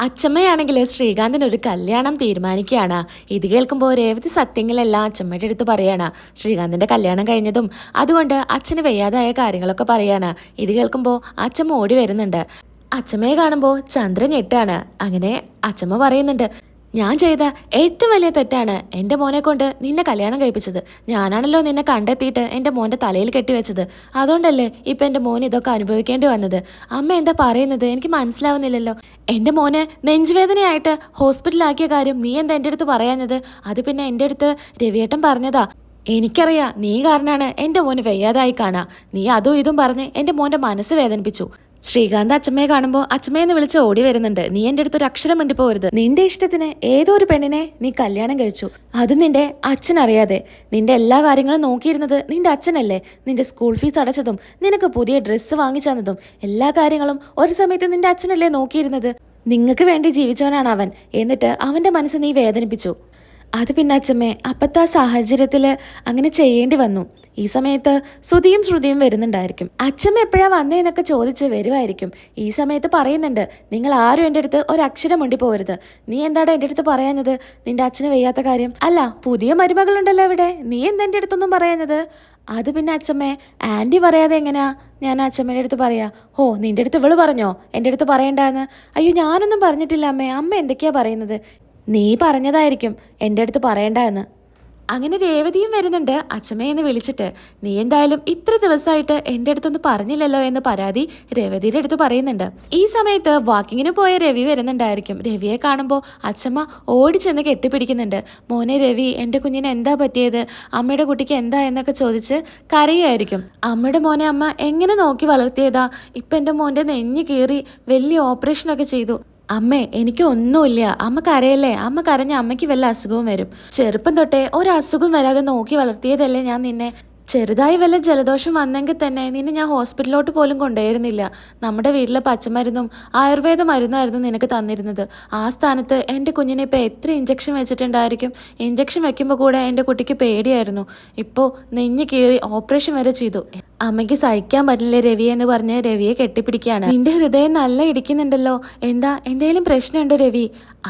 അച്ചമ്മയാണെങ്കിൽ ശ്രീകാന്തിന് ഒരു കല്യാണം തീരുമാനിക്കുകയാണ്. ഇത് കേൾക്കുമ്പോൾ രേവതി സത്യങ്ങളെല്ലാം അച്ചമ്മയുടെ അടുത്ത് പറയാണ്. ശ്രീകാന്തിന്റെ കല്യാണം കഴിഞ്ഞതും അതുകൊണ്ട് അച്ഛന് വയ്യാതായ കാര്യങ്ങളൊക്കെ പറയാണ്. ഇത് കേൾക്കുമ്പോൾ അച്ഛമ്മ ഓടി വരുന്നുണ്ട്. അച്ചമ്മയെ കാണുമ്പോൾ ചന്ദ്രൻ ഞെട്ടാണ്. അങ്ങനെ അച്ചമ്മ പറയുന്നുണ്ട് ഞാൻ ചെയ്ത ഏറ്റവും വലിയ തെറ്റാണ് എന്റെ മോനെ കൊണ്ട് നിന്നെ കല്യാണം കഴിപ്പിച്ചത്. ഞാനാണല്ലോ നിന്നെ കണ്ടെത്തിയിട്ട് എന്റെ മോന്റെ തലയിൽ കെട്ടിവെച്ചത്. അതുകൊണ്ടല്ലേ ഇപ്പം എന്റെ മോൻ ഇതൊക്കെ അനുഭവിക്കേണ്ടി വന്നത്? അമ്മ എന്താ പറയുന്നത്? എനിക്ക് മനസ്സിലാവുന്നില്ലല്ലോ. എന്റെ മോനെ നെഞ്ചുവേദനയായിട്ട് ഹോസ്പിറ്റലാക്കിയ കാര്യം നീ എന്താ എന്റെ അടുത്ത് പറയാഞ്ഞത്? അത് പിന്നെ എന്റെ അടുത്ത് രവിയേട്ടൻ പറഞ്ഞതാ. എനിക്കറിയാം നീ കാരണമാണ് എന്റെ മോന് വയ്യാതായി കാണാ. നീ അതും ഇതും പറഞ്ഞ് എന്റെ മോന്റെ മനസ്സ് വേദനിപ്പിച്ചു. ശ്രീകാന്ത് അച്ഛമ്മയെ കാണുമ്പോൾ അച്ഛമ്മയെന്ന് വിളിച്ച് ഓടി വരുന്നുണ്ട്. നീ എന്റെ അടുത്തൊരു അക്ഷരം മിണ്ടി പോരുത് നിന്റെ ഇഷ്ടത്തിന് ഏതോ ഒരു പെണ്ണിനെ നീ കല്യാണം കഴിച്ചു? അത് നിന്റെ അച്ഛൻ അറിയാതെ. നിന്റെ എല്ലാ കാര്യങ്ങളും നോക്കിയിരുന്നത് നിന്റെ അച്ഛനല്ലേ? നിന്റെ സ്കൂൾ ഫീസ് അടച്ചതും നിനക്ക് പുതിയ ഡ്രസ്സ് വാങ്ങിച്ചു തന്നതും എല്ലാ കാര്യങ്ങളും ഒരു സമയത്ത് നിന്റെ അച്ഛനല്ലേ നോക്കിയിരുന്നത്? നിങ്ങൾക്ക് വേണ്ടി ജീവിച്ചവനാണ് അവൻ. എന്നിട്ട് അവന്റെ മനസ്സ് നീ വേദനിപ്പിച്ചു. അത് പിന്നെ അച്ഛമ്മേ അപ്പത്തെ ആ സാഹചര്യത്തിൽ അങ്ങനെ ചെയ്യേണ്ടി വന്നു. ഈ സമയത്ത് ശ്രുതിയും ശ്രുതിയും വരുന്നുണ്ടായിരിക്കും. അച്ഛമ്മ എപ്പോഴാ വന്നേന്നൊക്കെ ചോദിച്ച് വരുമായിരിക്കും ഈ സമയത്ത് പറയുന്നുണ്ട് നിങ്ങൾ ആരും എന്റെ അടുത്ത് ഒരു അക്ഷരം മുണ്ടി പോകരുത് നീ എന്താടാ എന്റെ അടുത്ത് പറയാഞ്ഞത്? നിന്റെ അച്ഛന് വയ്യാത്ത കാര്യം. അല്ല പുതിയ മരുമകളുണ്ടല്ലോ ഇവിടെ. നീ എന്താ എന്റെ അടുത്തൊന്നും പറയാഞ്ഞത്? അത് പിന്നെ അച്ഛമ്മേ ആന്റി പറയാതെ എങ്ങനെയാ ഞാൻ അച്ഛമ്മേന്റെ അടുത്ത് പറയാ. ഹോ നിന്റെ അടുത്ത് ഇവൾ പറഞ്ഞോ? എന്റെ അടുത്ത് പറയണ്ടാന്ന്? അയ്യോ ഞാനൊന്നും പറഞ്ഞിട്ടില്ല അമ്മേ. അമ്മ എന്തൊക്കെയാ പറയുന്നത്? നീ പറഞ്ഞതായിരിക്കും. എന്റെ അടുത്ത് പറയണ്ട എന്ന് അങ്ങനെ രേവതിയും വരുന്നുണ്ട്. അച്ഛമ്മയെന്ന് വിളിച്ചിട്ട് നീ എന്തായാലും ഇത്ര ദിവസമായിട്ട് എന്റെ അടുത്തൊന്നും പറഞ്ഞില്ലല്ലോ എന്ന് പരാതി രേവതിയുടെ അടുത്ത് പറയുന്നുണ്ട്. ഈ സമയത്ത് വാക്കിങ്ങിന് പോയ രവി വരുന്നുണ്ടായിരിക്കും. രവിയെ കാണുമ്പോൾ അച്ഛമ്മ ഓടി ചെന്ന് കെട്ടിപ്പിടിക്കുന്നുണ്ട്. മോനെ രവി എന്റെ കുഞ്ഞിന് എന്താ പറ്റിയത്? അമ്മയുടെ കുട്ടിക്ക് എന്താ? എന്നൊക്കെ ചോദിച്ച് കരയായിരിക്കും. അമ്മയുടെ മോനെ അമ്മ എങ്ങനെ നോക്കി വളർത്തിയതാ? ഇപ്പം എന്റെ മോന്റെ നെഞ്ഞ് കീറി വലിയ ഓപ്പറേഷനൊക്കെ ചെയ്തു. അമ്മേ എനിക്ക് ഒന്നുമില്ല. അമ്മ കരയല്ലേ? അമ്മ കരഞ്ഞ അമ്മയ്ക്ക് വല്ല അസുഖവും വരും. ചെറുപ്പം തൊട്ടേ ഒരു അസുഖം വരാതെ നോക്കി വളർത്തിയതല്ലേ ഞാൻ നിന്നെ? ചെറുതായി വല്ല ജലദോഷം വന്നെങ്കിൽ തന്നെ നിന്നെ ഞാൻ ഹോസ്പിറ്റലിലോട്ട് പോലും കൊണ്ടുവരുന്നില്ല നമ്മുടെ വീട്ടിലെ പച്ചമരുന്നും ആയുർവേദ മരുന്നായിരുന്നു നിനക്ക് തന്നിരുന്നത്. ആ സ്ഥാനത്ത് എന്റെ കുഞ്ഞിനെ ഇപ്പോൾ എത്ര ഇഞ്ചക്ഷൻ വെച്ചിട്ടുണ്ടായിരിക്കും? ഇഞ്ചക്ഷൻ വെക്കുമ്പോൾ കൂടെ എന്റെ കുട്ടിക്ക് പേടിയായിരുന്നു. ഇപ്പോൾ നെഞ്ഞ് കീറി ഓപ്പറേഷൻ വരെ ചെയ്തു. അമ്മയ്ക്ക് സഹിക്കാൻ പറ്റില്ല രവി എന്ന് പറഞ്ഞ് രവിയെ കെട്ടിപ്പിടിക്കുകയാണ്. നിന്റെ ഹൃദയം നല്ല ഇടിക്കുന്നുണ്ടല്ലോ. എന്താ എന്തേലും പ്രശ്നമുണ്ടോ രവി?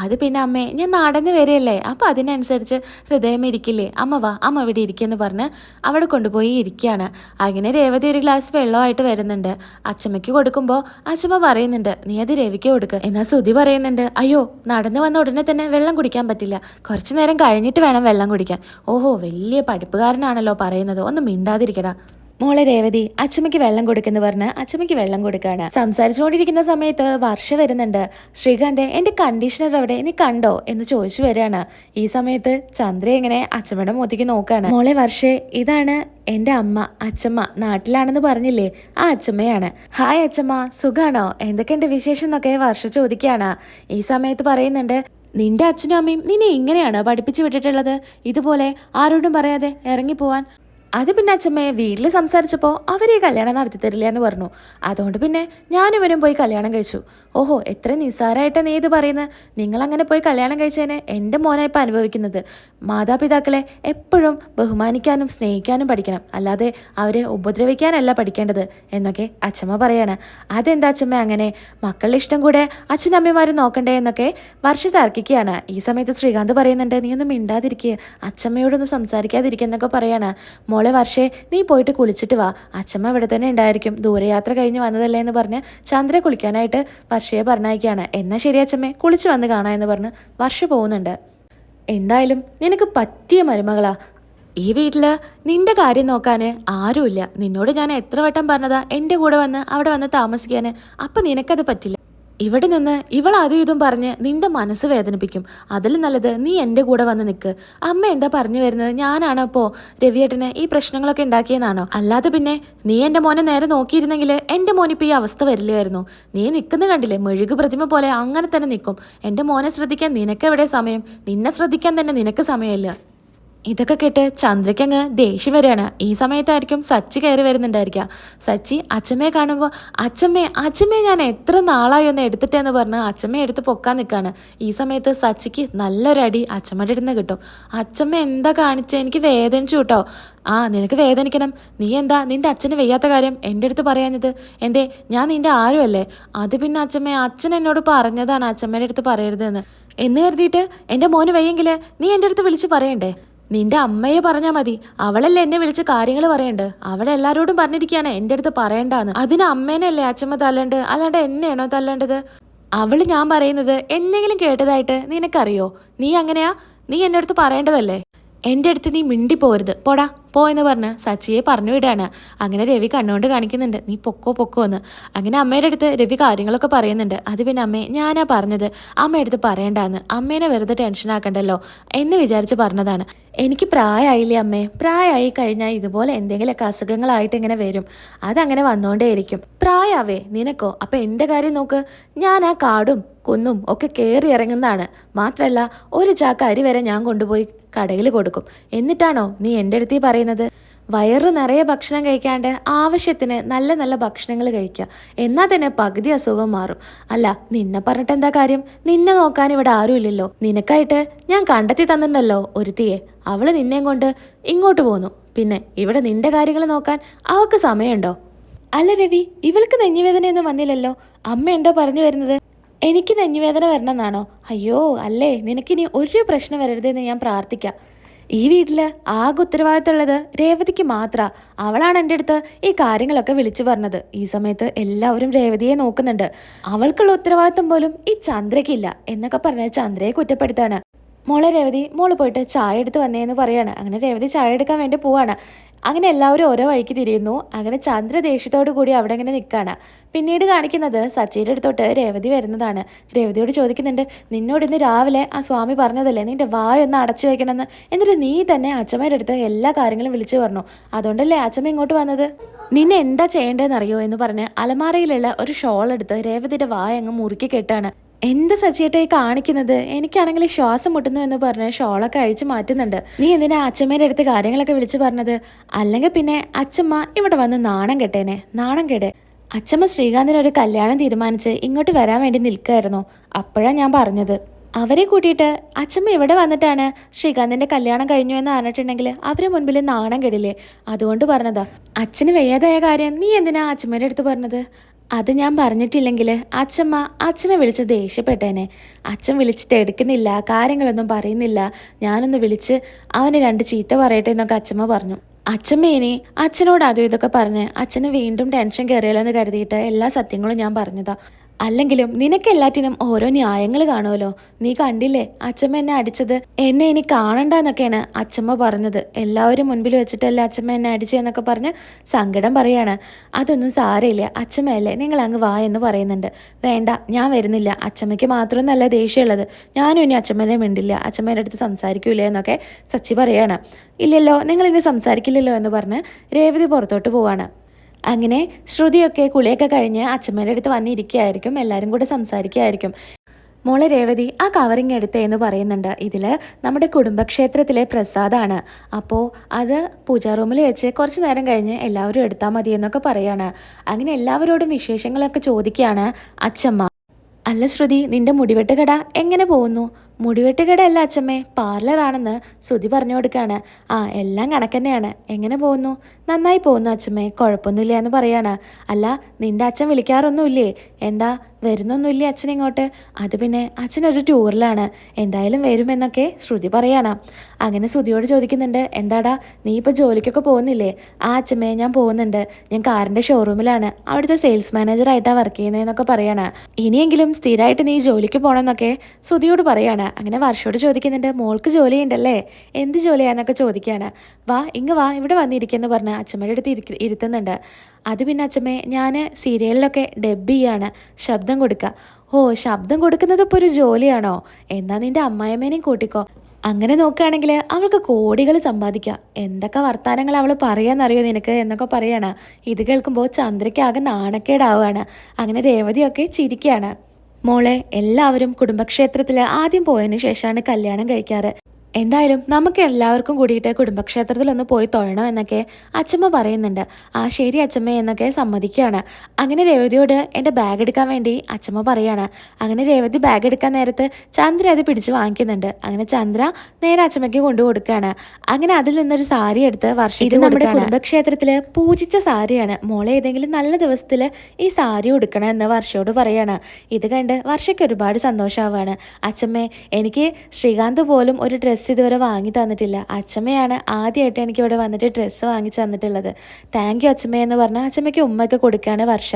അത് പിന്നെ അമ്മേ ഞാൻ നാടന്ന് വരെയല്ലേ അപ്പൊ അതിനനുസരിച്ച് ഹൃദയം ഇരിക്കില്ലേ അമ്മ വാ അമ്മ ഇവിടെ ഇരിക്കുന്നു പറഞ്ഞ് അവിടെ കൊണ്ടുപോയി ഇരിക്കുകയാണ്. അങ്ങനെ രേവതി ഒരു ഗ്ലാസ് വെള്ളമായിട്ട് വരുന്നുണ്ട്. അച്ചമ്മയ്ക്ക് കൊടുക്കുമ്പോൾ അച്ചമ്മ പറയുന്നുണ്ട് നീ അത് രവിക്ക് കൊടുക്ക്. എന്നാൽ സുതി പറയുന്നുണ്ട് അയ്യോ നടന്നു വന്ന ഉടനെ തന്നെ വെള്ളം കുടിക്കാൻ പറ്റില്ല. കുറച്ചു നേരം കഴിഞ്ഞിട്ട് വേണം വെള്ളം കുടിക്കാൻ. ഓഹോ വലിയ പഠിപ്പുകാരനാണല്ലോ പറയുന്നത്. ഒന്ന് മിണ്ടാതിരിക്കടാ. മോളെ രേവതി അച്ചമ്മയ്ക്ക് വെള്ളം കൊടുക്കുന്നു പറഞ്ഞ് അച്ചമ്മയ്ക്ക് വെള്ളം കൊടുക്കാണ്. സംസാരിച്ചുകൊണ്ടിരിക്കുന്ന സമയത്ത് വർഷ വരുന്നുണ്ട്. ശ്രീകാന്ത് എന്റെ കണ്ടീഷണർ അവിടെ നീ കണ്ടോ? എന്ന് ചോദിച്ചു വരികയാണ്. ഈ സമയത്ത് ചന്ദ്ര എങ്ങനെ അച്ചമ്മയുടെ മുഖത്തേക്ക് നോക്കാണ് മോളെ വർഷേ ഇതാണ് എന്റെ അമ്മ അച്ചമ്മ നാട്ടിലാണെന്ന് പറഞ്ഞില്ലേ? ആ അച്ചമ്മയാണ് ഹായ് അച്ചമ്മ സുഖാണോ? എന്തൊക്കെയുണ്ട് വിശേഷം എന്നൊക്കെ വർഷ ചോദിക്കുകയാണ്. ഈ സമയത്ത് പറയുന്നുണ്ട് നിന്റെ അച്ഛനും അമ്മയും നിന്നെ ഇങ്ങനെയാണ് പഠിപ്പിച്ചു വിട്ടിട്ടുള്ളത്? ഇതുപോലെ ആരോടും പറയാതെ ഇറങ്ങിപ്പോവാൻ അത് പിന്നെ അച്ഛമ്മയെ വീട്ടിൽ സംസാരിച്ചപ്പോൾ അവരെ കല്യാണം നടത്തി തരില്ല എന്ന് പറഞ്ഞു. അതുകൊണ്ട് പിന്നെ ഞാനിവരും പോയി കല്യാണം കഴിച്ചു. ഓഹോ എത്ര നിസ്സാരമായിട്ട് നീ ഇത് പറയുന്നത് നിങ്ങളങ്ങനെ പോയി കല്യാണം കഴിച്ചതിന് എന്റെ മോനെ ഇപ്പം അനുഭവിക്കുന്നത്. മാതാപിതാക്കളെ എപ്പോഴും ബഹുമാനിക്കാനും സ്നേഹിക്കാനും പഠിക്കണം. അല്ലാതെ അവരെ ഉപദ്രവിക്കാനല്ല പഠിക്കേണ്ടത് എന്നൊക്കെ അച്ഛമ്മ പറയാണ്. അതെന്താ അച്ഛമ്മ അങ്ങനെ? മക്കളുടെ ഇഷ്ടം കൂടെ അച്ഛനമ്മമാരും നോക്കണ്ടേ എന്നൊക്കെ വർഷ തർക്കിക്കുകയാണ്. ഈ സമയത്ത് ശ്രീകാന്ത് പറയുന്നുണ്ട് നീ ഒന്നും മിണ്ടാതിരിക്കുക അച്ഛമ്മയോടൊന്നും സംസാരിക്കാതിരിക്കുക എന്നൊക്കെ പറയാണ്. മോളെ വർഷേ നീ പോയിട്ട് കുളിച്ചിട്ട് വാ. അച്ഛമ്മ ഇവിടെ തന്നെ ഉണ്ടായിരിക്കും. ദൂരയാത്ര കഴിഞ്ഞ് വന്നതല്ലേ എന്ന് പറഞ്ഞ് ചന്ദ്ര കുളിക്കാനായിട്ട് വർഷയെ പറഞ്ഞയക്കുകയാണ്. എന്നാ ശരി അച്ഛമ്മേ കുളിച്ച് വന്ന് കാണാ എന്ന് പറഞ്ഞ് വർഷ പോകുന്നുണ്ട്. എന്തായാലും നിനക്ക് പറ്റിയ മരുമകളാ. ഈ വീട്ടിൽ നിന്റെ കാര്യം നോക്കാൻ ആരുമില്ല. നിന്നോട് ഞാൻ എത്ര വട്ടം പറഞ്ഞതാ? എന്റെ കൂടെ വന്ന് അവിടെ വന്ന് താമസിക്കാൻ അപ്പം നിനക്കത് പറ്റില്ല. ഇവിടെ നിന്ന് ഇവൾ അതും ഇതും പറഞ്ഞ് നിന്റെ മനസ്സ് വേദനിപ്പിക്കും. അതിൽ നല്ലത് നീ എന്റെ കൂടെ വന്ന് നിൽക്ക് അമ്മ എന്താ പറഞ്ഞു വരുന്നത്? ഞാനാണോ ഇപ്പോൾ രവിയേട്ടന് ഈ പ്രശ്നങ്ങളൊക്കെ ഉണ്ടാക്കിയെന്നാണോ? അല്ലാതെ പിന്നെ നീ എന്റെ മോനെ നേരെ നോക്കിയിരുന്നെങ്കിൽ എന്റെ മോനിപ്പോൾ ഈ അവസ്ഥ വരില്ലായിരുന്നു. നീ നിൽക്കുന്ന കണ്ടില്ലേ? മെഴുകു പ്രതിമ പോലെ അങ്ങനെ തന്നെ നിൽക്കും. എന്റെ മോനെ ശ്രദ്ധിക്കാൻ നിനക്കെവിടെ സമയം? നിന്നെ ശ്രദ്ധിക്കാൻ തന്നെ നിനക്ക് സമയമില്ല. ഇതൊക്കെ കേട്ട് ചന്ദ്രയ്ക്ക് അങ്ങ് ദേഷ്യം വരികയാണ്. ഈ സമയത്തായിരിക്കും സച്ചി കയറി വരുന്നുണ്ടായിരിക്കുക. സച്ചി അച്ഛമ്മയെ കാണുമ്പോൾ അച്ഛമ്മേ അച്ഛമ്മയെ ഞാൻ എത്ര നാളായി ഒന്ന് എടുത്തിട്ടെന്ന് പറഞ്ഞ് അച്ഛമ്മയെ എടുത്ത് പൊക്കാൻ നിൽക്കുകയാണ് ഈ സമയത്ത് സച്ചിക്ക് നല്ലൊരടി അച്ഛമ്മയുടെ അടുത്ത് കിട്ടും. അച്ഛമ്മ എന്താ കാണിച്ച? എനിക്ക് വേദനിച്ചു കേട്ടോ. ആ നിനക്ക് വേദനിക്കണം. നീ എന്താ നിന്റെ അച്ഛന് വയ്യാത്ത കാര്യം എന്റെ അടുത്ത് പറയാഞ്ഞത്? എന്തേ ഞാൻ നിന്റെ ആരുമല്ലേ? അത് പിന്നെ അച്ഛമ്മ അച്ഛൻ എന്നോട് പറഞ്ഞതാണ് അച്ഛമ്മയുടെ അടുത്ത് പറയരുതെന്ന്. എന്ന് കരുതിയിട്ട് എന്റെ മോന് വയ്യെങ്കിൽ നീ എന്റെ അടുത്ത് വിളിച്ച് പറയണ്ടേ? നിന്റെ അമ്മയെ പറഞ്ഞാൽ മതി. അവളല്ലേ എന്നെ വിളിച്ച് കാര്യങ്ങൾ പറയണ്ട്. അവളെ എല്ലാരോടും പറഞ്ഞിരിക്കുകയാണ് എന്റെ അടുത്ത് പറയണ്ടാന്ന്. അതിന് അമ്മേനല്ലേ അച്ഛമ്മ തല്ലണ്ട്? അല്ലാണ്ട് എന്നെയാണോ തല്ലേണ്ടത്? അവൾ ഞാൻ പറയുന്നത് എന്തെങ്കിലും കേട്ടതായിട്ട് നിനക്കറിയോ? നീ അങ്ങനെയാ? നീ എന്നെ അടുത്ത് പറയേണ്ടതല്ലേ? എന്റെ അടുത്ത് നീ മിണ്ടി പോരുത് പോടാ. പോ എന്ന് പറഞ്ഞ് സച്ചിയെ പറഞ്ഞു വിടാണ്. അങ്ങനെ രവി കണ്ണുകൊണ്ട് കാണിക്കുന്നുണ്ട് നീ പൊക്കോ പൊക്കോ എന്ന്. അങ്ങനെ അമ്മയുടെ അടുത്ത് രവി കാര്യങ്ങളൊക്കെ പറയുന്നുണ്ട്. അത് പിന്നെ അമ്മേ ഞാനാ പറഞ്ഞത്. അമ്മയുടെ അടുത്ത് പറയണ്ടാന്ന്. അമ്മേനെ വെറുതെ ടെൻഷൻ ആക്കണ്ടല്ലോ എന്ന് വിചാരിച്ച് പറഞ്ഞതാണ്. എനിക്ക് പ്രായമായില്ലേ അമ്മേ? പ്രായമായി കഴിഞ്ഞാൽ ഇതുപോലെ എന്തെങ്കിലുമൊക്കെ അസുഖങ്ങളായിട്ട് ഇങ്ങനെ വരും. അതങ്ങനെ വന്നുകൊണ്ടേയിരിക്കും പ്രായാവേ നിനക്കോ? അപ്പം എന്റെ കാര്യം നോക്ക്. ഞാൻ ആ കാടും കുന്നും ഒക്കെ കയറി ഇറങ്ങുന്നതാണ്. മാത്രമല്ല ഒരു ചാക്ക അരി വരെ ഞാൻ കൊണ്ടുപോയി കടയിൽ കൊടുക്കും. എന്നിട്ടാണോ നീ എന്റെ അടുത്ത് ഈ പറയുന്നത്? വയറ് നിറയെ ഭക്ഷണം കഴിക്കാണ്ട് ആവശ്യത്തിന് നല്ല നല്ല ഭക്ഷണങ്ങൾ കഴിക്കുക. എന്നാൽ തന്നെ പകുതി അസുഖം മാറും. അല്ല നിന്നെ പറഞ്ഞിട്ട് എന്താ കാര്യം? നിന്നെ നോക്കാൻ ഇവിടെ ആരുമില്ലല്ലോ. നിനക്കായിട്ട് ഞാൻ കണ്ടെത്തി തന്നിട്ടുണ്ടല്ലോ ഒരുത്തിയെ. അവൾ നിന്നെയും കൊണ്ട് ഇങ്ങോട്ട് പോന്നു. പിന്നെ ഇവിടെ നിന്റെ കാര്യങ്ങൾ നോക്കാൻ അവൾക്ക് സമയമുണ്ടോ? അല്ല രവി ഇവൾക്ക് നെഞ്ഞുവേദനയൊന്നും വന്നില്ലല്ലോ. അമ്മ എന്താ പറഞ്ഞു വരുന്നത്? എനിക്ക് നെഞ്ഞുവേദന വരണമെന്നാണോ? അയ്യോ അല്ലേ. നിനക്കിനി ഒരു പ്രശ്നം വരരുതെന്ന് ഞാൻ പ്രാർത്ഥിക്കാം. ഈ വീട്ടിൽ ആകെ ഉത്തരവാദിത്തമുള്ളത് രേവതിക്ക് മാത്ര. അവളാണ് എന്റെ അടുത്ത് ഈ കാര്യങ്ങളൊക്കെ വിളിച്ചു പറഞ്ഞത്. ഈ സമയത്ത് എല്ലാവരും രേവതിയെ നോക്കുന്നുണ്ട്. അവൾക്കുള്ള ഉത്തരവാദിത്തം പോലും ഈ ചന്ദ്രയ്ക്കില്ല എന്നൊക്കെ പറഞ്ഞ ചന്ദ്രയെ കുറ്റപ്പെടുത്താണ്. മോളെ രേവതി മോൾ പോയിട്ട് ചായ എടുത്ത് വന്നേന്ന് പറയാണ്. അങ്ങനെ രേവതി ചായ എടുക്കാൻ വേണ്ടി പോവാണ്. അങ്ങനെ എല്ലാവരും ഓരോ വഴിക്ക് തിരിയുന്നു. അങ്ങനെ ചന്ദ്ര ദേഷ്യത്തോടു കൂടി അവിടെ ഇങ്ങനെ നിൽക്കുകയാണ് പിന്നീട് കാണിക്കുന്നത് സച്ചിയുടെ അടുത്തോട്ട് രേവതി വരുന്നതാണ്. രേവതിയോട് ചോദിക്കുന്നുണ്ട് നിന്നോട് ഇന്ന് രാവിലെ ആ സ്വാമി പറഞ്ഞതല്ലേ? നിന്റെ വായൊന്ന് അടച്ചു വെക്കണമെന്ന്. എന്നിട്ട് നീ തന്നെ അച്ഛമ്മയുടെ അടുത്ത് എല്ലാ കാര്യങ്ങളും വിളിച്ചു പറഞ്ഞു. അതുകൊണ്ടല്ലേ അച്ഛമ്മ ഇങ്ങോട്ട് വന്നത്? നിന്നെ എന്താ ചെയ്യേണ്ടതെന്ന് അറിയോ എന്ന് പറഞ്ഞ് അലമാറയിലുള്ള ഒരു ഷോൾ എടുത്ത് രേവതിയുടെ വായ അങ്ങ് മുറുക്കി കെട്ടാണ്. എന്ത് സച്ചിയേട്ടായി കാണിക്കുന്നത്? എനിക്കാണെങ്കിൽ ശ്വാസം മുട്ടുന്നു എന്ന് പറഞ്ഞ് ഷോളൊക്കെ അഴിച്ചു മാറ്റുന്നുണ്ട്. നീ എന്തിനാ അച്ഛമ്മേന്റെ അടുത്ത് കാര്യങ്ങളൊക്കെ വിളിച്ചു പറഞ്ഞത്? അല്ലെങ്കിൽ പിന്നെ അച്ഛമ്മ ഇവിടെ വന്ന് നാണം കെട്ടേനെ? നാണം കെടേ. അച്ഛമ്മ ശ്രീകാന്തിന് ഒരു കല്യാണം തീരുമാനിച്ച് ഇങ്ങോട്ട് വരാൻ വേണ്ടി നിൽക്കായിരുന്നു അപ്പോഴാണ് ഞാൻ പറഞ്ഞത്. അവരെ കൂട്ടിയിട്ട് അച്ഛമ്മ ഇവിടെ വന്നിട്ടാണ് ശ്രീകാന്തിന്റെ കല്യാണം കഴിഞ്ഞു എന്ന് അറിഞ്ഞിട്ടുണ്ടെങ്കിൽ അവരെ മുൻപിൽ നാണം കെടില്ലേ? അതുകൊണ്ട് പറഞ്ഞതാ. അച്ഛന് വയ്യാതായ കാര്യം നീ എന്തിനാ അച്ഛമ്മേന്റെ അടുത്ത് പറഞ്ഞത്? അത് ഞാൻ പറഞ്ഞിട്ടില്ലെങ്കിൽ അച്ഛമ്മ അച്ഛനെ വിളിച്ച് ദേഷ്യപ്പെട്ടേനെ. അച്ഛൻ വിളിച്ചിട്ട് എടുക്കുന്നില്ല കാര്യങ്ങളൊന്നും പറയുന്നില്ല. ഞാനൊന്ന് വിളിച്ച് അവന് രണ്ട് ചീത്ത പറയട്ടെ എന്നൊക്കെ അച്ഛമ്മ പറഞ്ഞു. അച്ഛമ്മ ഇനി അച്ഛനോട് അതും ഇതൊക്കെ പറഞ്ഞ് അച്ഛന് വീണ്ടും ടെൻഷൻ കയറിയല്ലോ എന്ന് കരുതിയിട്ട് എല്ലാ സത്യങ്ങളും ഞാൻ പറഞ്ഞതാ. അല്ലെങ്കിലും നിനക്ക് എല്ലാറ്റിനും ഓരോ ന്യായങ്ങൾ കാണുമല്ലോ. നീ കണ്ടില്ലേ? അച്ഛമ്മ എന്നെ അടിച്ചത്. എന്നെ ഇനി കാണണ്ട എന്നൊക്കെയാണ് അച്ഛമ്മ പറഞ്ഞത്. എല്ലാവരും മുൻപിൽ വെച്ചിട്ടല്ലേ അച്ഛമ്മ എന്നെ അടിച്ചെന്നൊക്കെ പറഞ്ഞ് സങ്കടം പറയാണ്. അതൊന്നും സാരമില്ല. അച്ഛമ്മയല്ലേ നിങ്ങൾ അങ്ങ് വാ എന്ന് പറയുന്നുണ്ട്. വേണ്ട ഞാൻ വരുന്നില്ല. അച്ഛമ്മയ്ക്ക് മാത്രം നല്ല ദേഷ്യമുള്ളത്. ഞാനും ഇനി അച്ഛമ്മനെ മിണ്ടില്ല. അച്ഛമ്മേന്റെ അടുത്ത് സംസാരിക്കൂലേ എന്നൊക്കെ സച്ചി പറയാണ്. ഇല്ലല്ലോ നിങ്ങൾ ഇനി സംസാരിക്കില്ലല്ലോ എന്ന് പറഞ്ഞ് രേവതി പുറത്തോട്ട് പോവാണ്. അങ്ങനെ ശ്രുതിയൊക്കെ കുളിയൊക്കെ കഴിഞ്ഞ് അച്ഛമ്മേന്റെ അടുത്ത് വന്നിരിക്കുകയായിരിക്കും എല്ലാവരും കൂടെ സംസാരിക്കുകയായിരിക്കും. മോളെ രേവതി ആ കവറിങ് എടുത്തേ എന്ന് പറയുന്നുണ്ട്. ഇതിൽ നമ്മുടെ കുടുംബക്ഷേത്രത്തിലെ പ്രസാദാണ്. അപ്പോൾ അത് പൂജാ റൂമിൽ വെച്ച് കുറച്ച് നേരം കഴിഞ്ഞ് എല്ലാവരും എടുത്താൽ മതി എന്നൊക്കെ പറയാണ്. അങ്ങനെ എല്ലാവരോടും വിശേഷങ്ങളൊക്കെ ചോദിക്കുകയാണ് അച്ഛമ്മ. അല്ല ശ്രുതി നിന്റെ മുടിവെട്ട് കട എങ്ങനെ പോകുന്നു? മുടിവെട്ട് കട അല്ല അച്ഛമ്മേ. പാർലറാണെന്ന് ശ്രുതി പറഞ്ഞു കൊടുക്കാണ്. ആ എല്ലാം കണക്കന്നെയാണ്. എങ്ങനെ പോകുന്നു? നന്നായി പോകുന്നു അച്ഛമ്മേ. കുഴപ്പമൊന്നുമില്ല എന്ന് പറയാണ്. അല്ല നിന്റെ അച്ഛൻ വിളിക്കാറൊന്നുമില്ലേ? എന്താ? വരുന്നൊന്നുമില്ലേ അച്ഛൻ ഇങ്ങോട്ട് അത് പിന്നെ അച്ഛനൊരു ടൂറിലാണ്. എന്തായാലും വരുമെന്നൊക്കെ ശ്രുതി പറയണം. അങ്ങനെ ശ്രുതിയോട് ചോദിക്കുന്നുണ്ട് എന്താടാ നീ ഇപ്പോൾ ജോലിക്കൊക്കെ പോകുന്നില്ലേ? ആ അച്ഛമ്മേ ഞാൻ പോകുന്നുണ്ട്. ഞാൻ കാറിന്റെ ഷോറൂമിലാണ്. അവിടുത്തെ സെയിൽസ് മാനേജറായിട്ടാണ് വർക്ക് ചെയ്യുന്നതെന്നൊക്കെ പറയണം. ഇനിയെങ്കിലും സ്ഥിരമായിട്ട് നീ ജോലിക്ക് പോകണമെന്നൊക്കെ ശ്രുതിയോട് പറയാണ്. അങ്ങനെ വർഷോട് ചോദിക്കുന്നുണ്ട് മോൾക്ക് ജോലിയുണ്ടല്ലേ? എന്ത് ജോലിയാണെന്നൊക്കെ ചോദിക്കുകയാണ് വാ ഇങ്ങ് വാ ഇവിടെ വന്നിരിക്കുന്നു പറഞ്ഞ് അച്ഛമ്മയുടെ അടുത്ത് ഇരിക്കുന്നുണ്ട് അത് പിന്നെ അച്ഛമ്മേ ഞാൻ സീരിയലിലൊക്കെ ഡബ് ചെയ്യാണ് ശബ്ദം കൊടുക്കുക. ഓ ശബ്ദം കൊടുക്കുന്നത് ഇപ്പോൾ ഒരു ജോലിയാണോ? എന്നാ നിന്റെ അമ്മായിമ്മേനെയും കൂട്ടിക്കോ. അങ്ങനെ നോക്കുകയാണെങ്കിൽ അവൾക്ക് കോടികൾ സമ്പാദിക്കാം. എന്തൊക്കെ വർത്തമാനങ്ങൾ അവൾ പറയാന്നറിയോ നിനക്ക് എന്നൊക്കെ പറയാണ്. ഇത് കേൾക്കുമ്പോൾ ചന്ദ്രയ്ക്കാകെ നാണക്കേടാവുകയാണ്. അങ്ങനെ രേവതിയൊക്കെ ചിരിക്കുകയാണ്. മോളെ എല്ലാവരും കുടുംബക്ഷേത്രത്തിൽ ആദ്യം പോയതിനു ശേഷമാണ് കല്യാണം കഴിക്കാറ്. എന്തായാലും നമുക്ക് എല്ലാവർക്കും കൂടിയിട്ട് കുടുംബക്ഷേത്രത്തിലൊന്ന് പോയി തൊഴണം എന്നൊക്കെ അച്ഛമ്മ പറയുന്നുണ്ട്. ആ ശരി അച്ഛമ്മ എന്നൊക്കെ സമ്മതിക്കുകയാണ്. അങ്ങനെ രേവതിയോട് എന്റെ ബാഗ് എടുക്കാൻ വേണ്ടി അച്ഛമ്മ പറയാണ്. അങ്ങനെ രേവതി ബാഗ് എടുക്കാൻ നേരത്ത് ചന്ദ്ര അത് പിടിച്ച് വാങ്ങിക്കുന്നുണ്ട്. അങ്ങനെ ചന്ദ്ര നേരെ അച്ഛമ്മയ്ക്ക് കൊണ്ടു കൊടുക്കുകയാണ്. അങ്ങനെ അതിൽ നിന്നൊരു സാരി എടുത്ത് വർഷം ഇത് നമ്മുടെ കുടുംബക്ഷേത്രത്തിൽ പൂജിച്ച സാരിയാണ്. മോളെ ഏതെങ്കിലും നല്ല ദിവസത്തിൽ ഈ സാരി ഉടുക്കണം എന്ന് വർഷയോട് പറയാണ്. ഇത് കണ്ട് വർഷയ്ക്ക് ഒരുപാട് സന്തോഷമാവാണ് അച്ഛമ്മേ എനിക്ക് ശ്രീകാന്ത് പോലും ഒരു ഡ്രസ്സ് ഇതുവരെ വാങ്ങി തന്നിട്ടില്ല. അച്ഛമ്മയാണ് ആദ്യമായിട്ട് എനിക്ക് ഇവിടെ വന്നിട്ട് ഡ്രസ്സ് വാങ്ങിച്ചു തന്നിട്ടുള്ളത്. താങ്ക് യു അച്ഛമ്മ എന്ന് പറഞ്ഞാൽ അച്ഛമ്മയ്ക്ക് ഉമ്മയ്ക്ക് കൊടുക്കുകയാണ് വർഷ.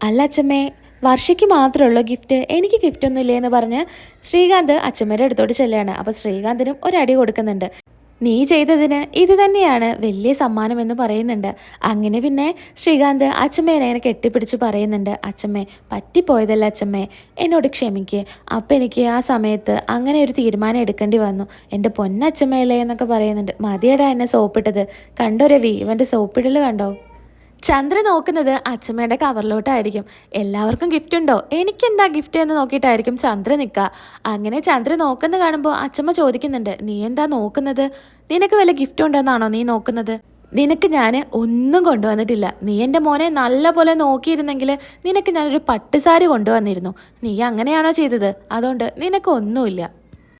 അല്ല അച്ഛമ്മേ വർഷയ്ക്ക് മാത്രമേ ഉള്ളൂ ഗിഫ്റ്റ് എനിക്ക് ഗിഫ്റ്റ് ഒന്നും ഇല്ലേ എന്ന് പറഞ്ഞ് ശ്രീകാന്ത് അച്ഛമ്മയുടെ അടുത്തോട്ട് ചെല്ലുകയാണ് അപ്പോൾ ശ്രീകാന്തിനും ഒരടി കൊടുക്കുന്നുണ്ട്. നീ ചെയ്തതിന് ഇത് തന്നെയാണ് വലിയ സമ്മാനം എന്ന് പറയുന്നുണ്ട്. അങ്ങനെ പിന്നെ ശ്രീകാന്ത് അച്ഛമ്മേനെ ഇങ്ങനെ കെട്ടിപ്പിടിച്ച് പറയുന്നുണ്ട്. അച്ഛമ്മേ പറ്റിപ്പോയതല്ല അച്ഛമ്മേ? എന്നോട് ക്ഷമിക്ക്. അപ്പം എനിക്ക് ആ സമയത്ത് അങ്ങനെ ഒരു തീരുമാനം എടുക്കേണ്ടി വന്നു. എന്റെ പൊന്നച്ഛമ്മയല്ലേ എന്നൊക്കെ പറയുന്നുണ്ട്. മതിയടാ എന്നെ സോപ്പിട്ടത്. കണ്ടോ രവി ഇവന്റെ സോപ്പിടൽ കണ്ടോ? ചന്ദ്ര നോക്കുന്നത് അച്ഛമ്മയുടെ കവറിലോട്ടായിരിക്കും. എല്ലാവർക്കും ഗിഫ്റ്റ് ഉണ്ടോ? എനിക്കെന്താ ഗിഫ്റ്റ് എന്ന് നോക്കിയിട്ടായിരിക്കും ചന്ദ്ര നിൽക്കുക. അങ്ങനെ ചന്ദ്ര നോക്കുന്ന കാണുമ്പോൾ അച്ഛമ്മ ചോദിക്കുന്നുണ്ട് നീ എന്താ നോക്കുന്നത്? നിനക്ക് വല്ല ഗിഫ്റ്റ് ഉണ്ടെന്നാണോ നീ നോക്കുന്നത്? നിനക്ക് ഞാൻ ഒന്നും കൊണ്ടുവന്നിട്ടില്ല. നീ എന്റെ മോനെ നല്ല പോലെ നോക്കിയിരുന്നെങ്കിൽ നിനക്ക് ഞാനൊരു പട്ടുസാരി കൊണ്ടുവന്നിരുന്നു. നീ അങ്ങനെയാണോ ചെയ്തത്? അതുകൊണ്ട് നിനക്ക് ഒന്നുമില്ല.